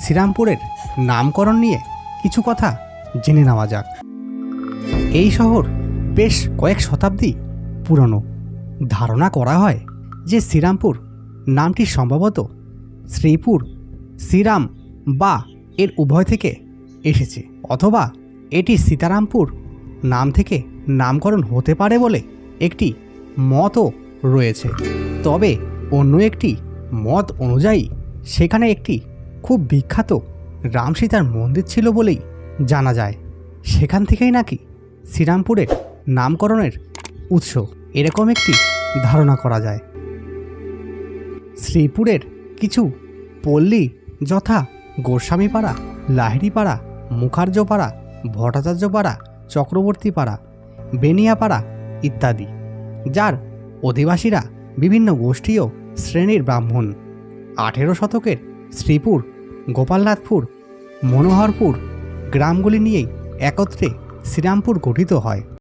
শ্রীরামপুরের নামকরণ নিয়ে কিছু কথা জেনে নেওয়া যাক। এই শহর বেশ কয়েক শতাব্দী পুরনো। ধারণা করা হয় যে শ্রীরামপুর নামটি সম্ভবত শ্রীপুর, শ্রীরাম বা এর উভয় থেকে এসেছে, অথবা এটি সীতারামপুর নাম থেকে নামকরণ হতে পারে বলে একটি মতও রয়েছে। তবে অন্য একটি মত অনুযায়ী সেখানে একটি খুব বিখ্যাত। রাম সীতার মন্দির ছিল বলেই জানা যায়। সেখান থেকেই নাকি শ্রীরামপুরের নামকরণের উৎস এরকম একটি ধারণা করা যায়। শ্রীপুরের কিছু পল্লী যথা গোস্বামীপাড়া, লাহিড়িপাড়া, মুখার্জপাড়া, ভট্টাচার্যপাড়া, চক্রবর্তীপাড়া, বেনিয়াপাড়া ইত্যাদি, যার অধিবাসীরা বিভিন্ন গোষ্ঠীয় শ্রেণির ব্রাহ্মণ। আঠেরো শতকের শ্রীপুর গোপালনাথপুর মনোহরপুর গ্রামগুলি নিয়েই একত্রে শ্রীরামপুর গঠিত হয়।